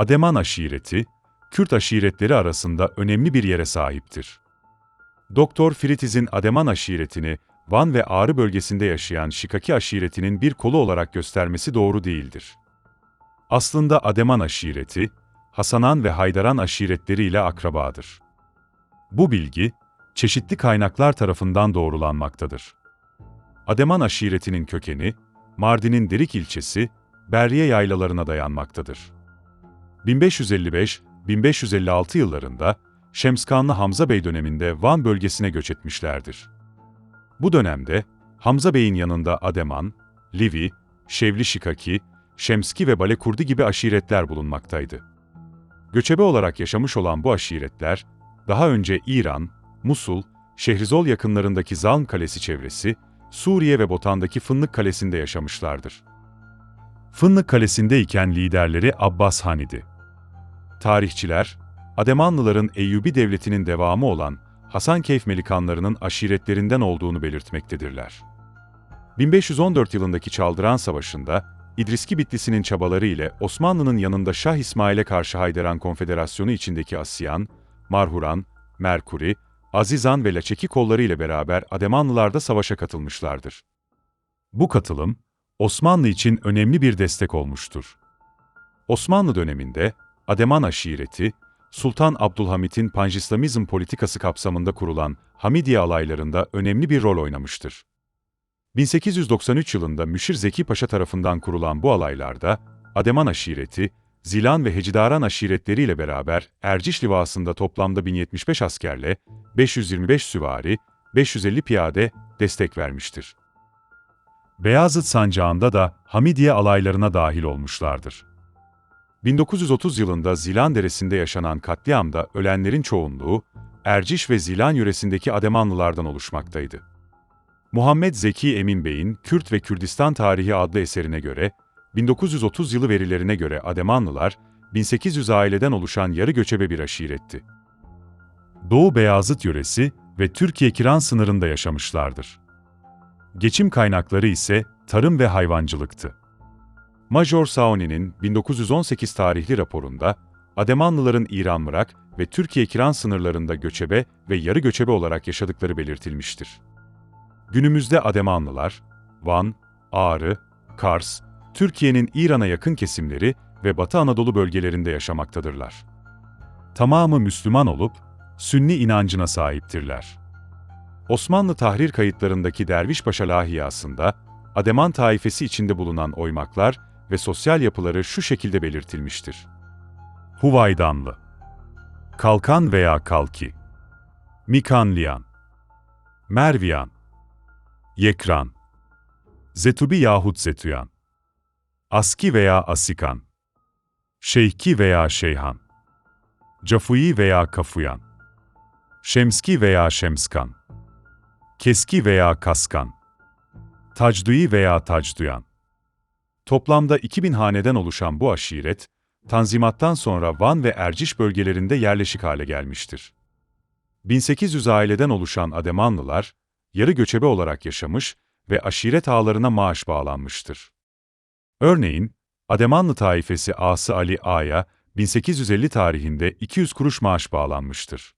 Ademan aşireti, Kürt aşiretleri arasında önemli bir yere sahiptir. Doktor Fritiz'in Ademan aşiretini Van ve Ağrı bölgesinde yaşayan Şikaki aşiretinin bir kolu olarak göstermesi doğru değildir. Aslında Ademan aşireti, Hasanan ve Haydaran aşiretleriyle akrabadır. Bu bilgi, çeşitli kaynaklar tarafından doğrulanmaktadır. Ademan aşiretinin kökeni, Mardin'in Derik ilçesi, Berriye yaylalarına dayanmaktadır. 1555-1556 yıllarında Şemskanlı Hamza Bey döneminde Van bölgesine göç etmişlerdir. Bu dönemde Hamza Bey'in yanında Ademan, Livi, Şevli Şikaki, Şemski ve Balekurdi gibi aşiretler bulunmaktaydı. Göçebe olarak yaşamış olan bu aşiretler, daha önce İran, Musul, Şehrizol yakınlarındaki Zalm Kalesi çevresi, Suriye ve Botan'daki Fındık Kalesi'nde yaşamışlardır. Fındık Kalesi'ndeyken liderleri Abbas Han'idi. Tarihçiler, Ademanlıların Eyyubi Devleti'nin devamı olan Hasankeyf Melikanlarının aşiretlerinden olduğunu belirtmektedirler. 1514 yılındaki Çaldıran Savaşı'nda İdriski Bitlisi'nin çabaları ile Osmanlı'nın yanında Şah İsmail'e karşı Haydaran Konfederasyonu içindeki Asyan, Marhuran, Merkuri, Azizan ve Laçeki kolları ile beraber Ademanlılar da savaşa katılmışlardır. Bu katılım, Osmanlı için önemli bir destek olmuştur. Osmanlı döneminde Ademan aşireti, Sultan Abdülhamit'in Panjislamizm politikası kapsamında kurulan Hamidiye alaylarında önemli bir rol oynamıştır. 1893 yılında Müşir Zeki Paşa tarafından kurulan bu alaylarda, Ademan aşireti, Zilan ve Hecidaran aşiretleriyle beraber Erciş Livası'nda toplamda 1075 askerle 525 süvari, 550 piyade destek vermiştir. Beyazıt Sancağı'nda da Hamidiye alaylarına dahil olmuşlardır. 1930 yılında Zilan Deresi'nde yaşanan katliamda ölenlerin çoğunluğu, Erciş ve Zilan yöresindeki Ademanlılardan oluşmaktaydı. Muhammed Zeki Emin Bey'in Kürt ve Kürdistan Tarihi adlı eserine göre, 1930 yılı verilerine göre Ademanlılar, 1800 aileden oluşan yarı göçebe bir aşiretti. Doğu Beyazıt yöresi ve Türkiye-Kiran sınırında yaşamışlardır. Geçim kaynakları ise tarım ve hayvancılıktı. Major Saoni'nin 1918 tarihli raporunda, Ademanlıların İran Mırak ve Türkiye-Kiran sınırlarında göçebe ve yarı göçebe olarak yaşadıkları belirtilmiştir. Günümüzde Ademanlılar, Van, Ağrı, Kars, Türkiye'nin İran'a yakın kesimleri ve Batı Anadolu bölgelerinde yaşamaktadırlar. Tamamı Müslüman olup, Sünni inancına sahiptirler. Osmanlı tahrir kayıtlarındaki Dervişpaşa lahiyasında, Ademan taifesi içinde bulunan oymaklar ve sosyal yapıları şu şekilde belirtilmiştir. Huvaydanlı Kalkan veya Kalki. Mikanliyan Merviyan. Yekran. Zetubi yahut Zetüyan Aski veya Asikan. Şeyhki veya Şeyhan. Cafuyi veya Kafuyan. Şemski veya Şemskan. Keski veya Kaskan. Tacduyi veya Tacduyan Toplamda 2000 haneden oluşan bu aşiret, Tanzimat'tan sonra Van ve Erciş bölgelerinde yerleşik hale gelmiştir. 1800 aileden oluşan Ademanlılar, yarı göçebe olarak yaşamış ve aşiret ağlarına maaş bağlanmıştır. Örneğin, Ademanlı taifesi Ası Ali Ağa'ya 1850 tarihinde 200 kuruş maaş bağlanmıştır.